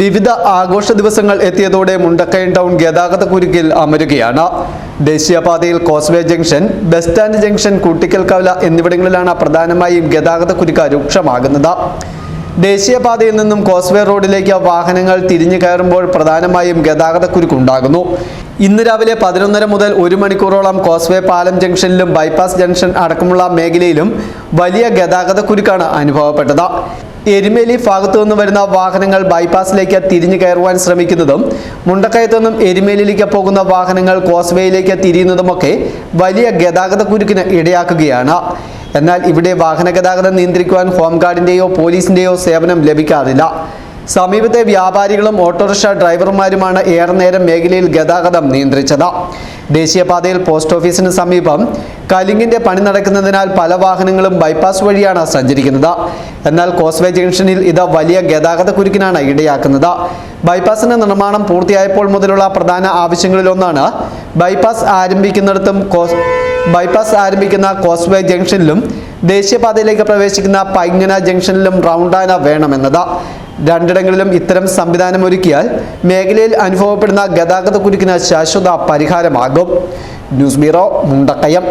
വിവിധ ആഘോഷ ദിവസങ്ങൾ എത്തിയതോടെ മുണ്ടക്കയം ടൗൺ ഗതാഗത കുരുക്കിൽ അമരുകയാണ്. ദേശീയപാതയിൽ causeway junction bus stand junction Koottickal കവല എന്നിവിടങ്ങളിലാണ് പ്രധാനമായും ഗതാഗത കുരുക്ക് രൂക്ഷമാകുന്നത്. ദേശീയപാതയിൽ നിന്നും കോസ്വേ റോഡിലേക്ക് വാഹനങ്ങൾ തിരിഞ്ഞു കയറുമ്പോൾ പ്രധാനമായും ഗതാഗത കുരുക്കുണ്ടാകുന്നു ഇന്ന് രാവിലെ പതിനൊന്നര മുതൽ ഒരു മണിക്കൂറോളം കോസ്വേ പാലം ജംഗ്ഷനിലും ബൈപ്പാസ് ജംഗ്ഷൻ അടക്കമുള്ള മേഖലയിലും വലിയ ഗതാഗത കുരുക്കാണ് അനുഭവപ്പെട്ടത്. എരുമേലി ഭാഗത്തു നിന്ന് വരുന്ന വാഹനങ്ങൾ ബൈപ്പാസിലേക്ക് തിരിഞ്ഞു കയറുവാൻ ശ്രമിക്കുന്നതും മുണ്ടക്കയത്തു നിന്നും എരുമേലിയിലേക്ക് പോകുന്ന വാഹനങ്ങൾ കോസ്വേയിലേക്ക് തിരിയുന്നതുമൊക്കെ വലിയ ഗതാഗത കുരുക്കിന് ഇടയാക്കുകയാണ്. എന്നാൽ ഇവിടെ വാഹന ഗതാഗതം നിയന്ത്രിക്കുവാൻ ഹോംഗാർഡിന്റെയോ പോലീസിന്റെയോ സേവനം ലഭിക്കാറില്ല. സമീപത്തെ വ്യാപാരികളും ഓട്ടോറിക്ഷ ഡ്രൈവർമാരുമാണ് ഏറെ നേരം മേഖലയിൽ ഗതാഗതം നിയന്ത്രിച്ചത്. ദേശീയപാതയിൽ പോസ്റ്റ് ഓഫീസിന് സമീപം കലിങ്ങിന്റെ പണി നടക്കുന്നതിനാൽ പല വാഹനങ്ങളും ബൈപ്പാസ് വഴിയാണ് സഞ്ചരിക്കുന്നത്. എന്നാൽ കോസ്വേ ജംഗ്ഷനിൽ ഇത് വലിയ ഗതാഗത കുരുക്കിനാണ് ഇടയാക്കുന്നത്. ബൈപ്പാസിന്റെ നിർമ്മാണം പൂർത്തിയായപ്പോൾ മുതലുള്ള പ്രധാന ആവശ്യങ്ങളിലൊന്നാണ് ബൈപ്പാസ് ആരംഭിക്കുന്നിടത്തും കോസ് ബൈപ്പാസ് ആരംഭിക്കുന്ന കോസ്വേ ജംഗ്ഷനിലും ദേശീയപാതയിലേക്ക് പ്രവേശിക്കുന്ന പൈങ്ങന ജംഗ്ഷനിലും റൗണ്ടാന വേണമെന്നത്. രണ്ടിടങ്ങളിലും ഇത്തരം സംവിധാനം ഒരുക്കിയാൽ മേഖലയിൽ അനുഭവപ്പെടുന്ന ഗതാഗത കുരുക്കിന് ശാശ്വത പരിഹാരമാകും. News bureau Mundakayam.